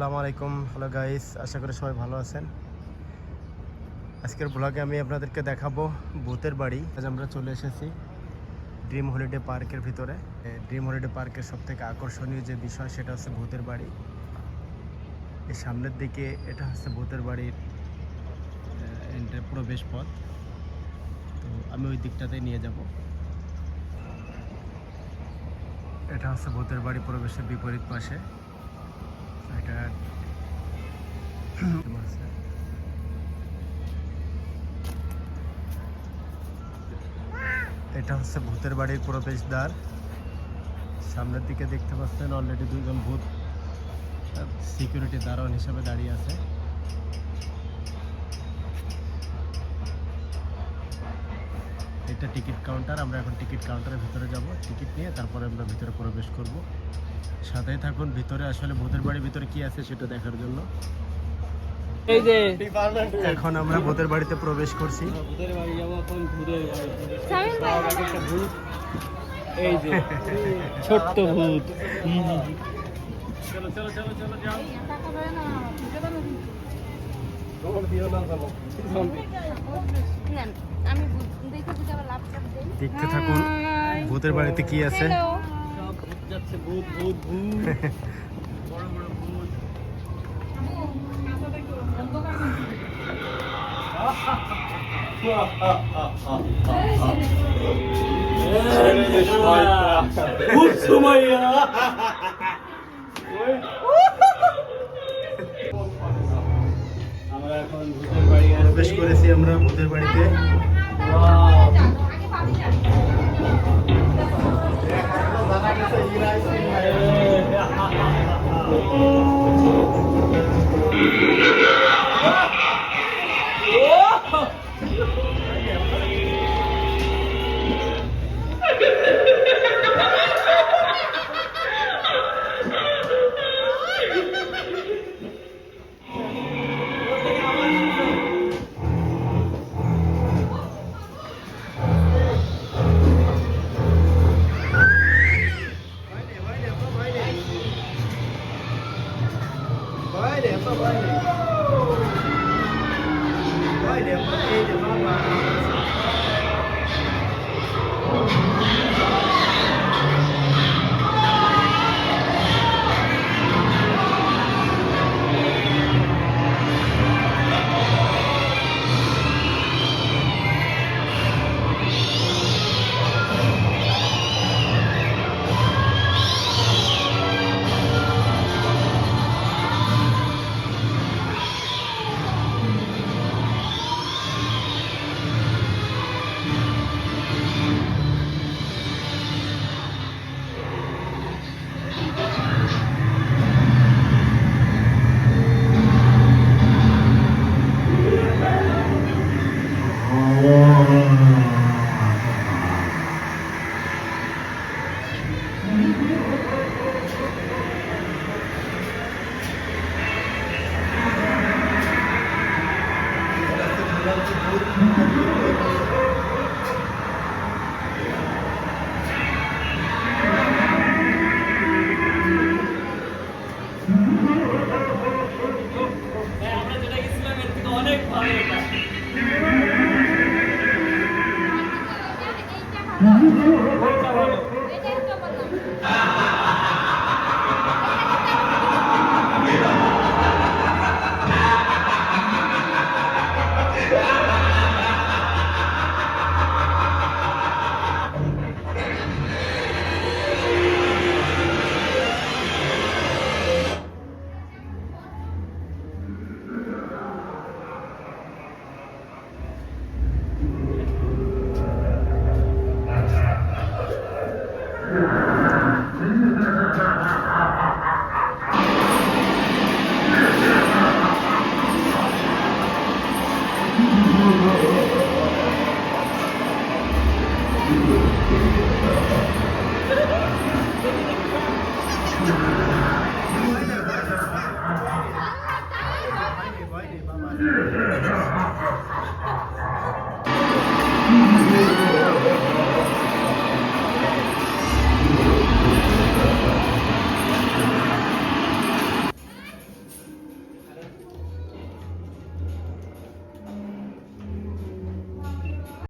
আসসালামু আলাইকুম। Hello guys আশা করি সবাই ভালো আছেন। আজকের ব্লগে আমি আপনাদেরকে দেখাবো ভূতের বাড়ি। আজ আমরা চলে এসেছি ড্রিম হলিডে পার্কের ভিতরে। ড্রিম হলিডে পার্কের সব থেকে আকর্ষণীয় যে বিষয়, সেটা হচ্ছে ভূতের বাড়ি। এই সামনের দিকে এটা হচ্ছে ভূতের বাড়ির প্রবেশ পথ তো আমি ওই দিকটাতে নিয়ে যাব। এটা হচ্ছে ভূতের বাড়ি প্রবেশের বিপরীত পাশে। এটা এটা হচ্ছে ভূতের বাড়ির প্রবেশদ্বার সামনের দিকে দেখতে পাচ্ছেন অলরেডি দুইজন ভূত সিকিউরিটি দারোয়ান হিসাবে দাঁড়িয়ে আছে। এটা টিকিট কাউন্টার আমরা এখন টিকিট কাউন্টারের ভিতরে যাব। টিকিট নিয়ে তারপরে আমরা ভিতরে প্রবেশ করব। সাথেই থাকুন ভিতরে আসলে ভূতের বাড়ির ভিতরে কি আছে সেটা দেখার জন্য। এই যে এখন আমরা ভূতের বাড়িতে প্রবেশ করছি। ভূতের বাড়ি যাব এখন ভূতের বাড়ি সামিল ভাই তার আগে একটা ভূত। এই যে ছোট্ট ভূত। চলো চলো চলো চলো যাও দেখতে থাকুন ভূতের বাড়িতে কি আছে? ভূত যাচ্ছে Yêu quá! Uhum. Yeah.